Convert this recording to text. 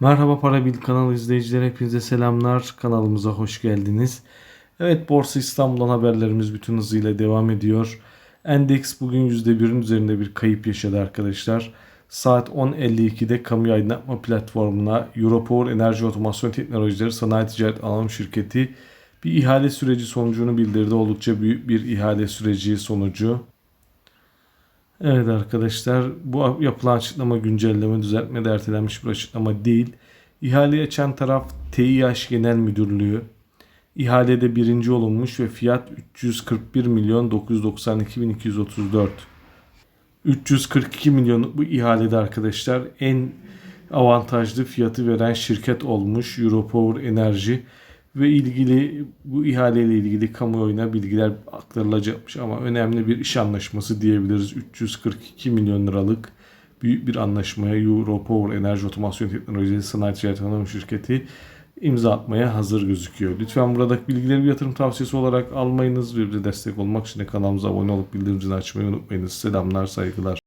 Merhaba Para Bil kanalı izleyicileri hepinize selamlar. Kanalımıza hoş geldiniz. Evet Borsa İstanbul'dan haberlerimiz bütün hızıyla devam ediyor. Endeks bugün %1'in üzerinde bir kayıp yaşadı arkadaşlar. Saat 10.52'de kamu aydınlatma platformuna Europower Enerji Otomasyon Teknolojileri Sanayi Ticaret Anonim Şirketi bir ihale süreci sonucunu bildirdi. Oldukça büyük bir ihale süreci sonucu. Evet arkadaşlar bu yapılan açıklama güncelleme düzeltme de ertelenmiş bir açıklama değil. İhale açan taraf TİH Genel Müdürlüğü. İhalede birinci olunmuş ve fiyat 341 milyon 992 bin 234. 342 milyonluk bu ihalede arkadaşlar en avantajlı fiyatı veren şirket olmuş Europower Enerji ve ilgili bu ihaleyle ilgili kamuoyuna bilgiler aktarılacakmış ama önemli bir iş anlaşması diyebiliriz. 342 milyon liralık büyük bir anlaşmaya Europower Enerji Otomasyon Teknolojileri Sanayi Ticaret Anonim Şirketi imza atmaya hazır gözüküyor. Lütfen buradaki bilgileri bir yatırım tavsiyesi olarak almayınız ve destek olmak için de kanalımıza abone olup bildirim açmayı unutmayınız. Selamlar, saygılar.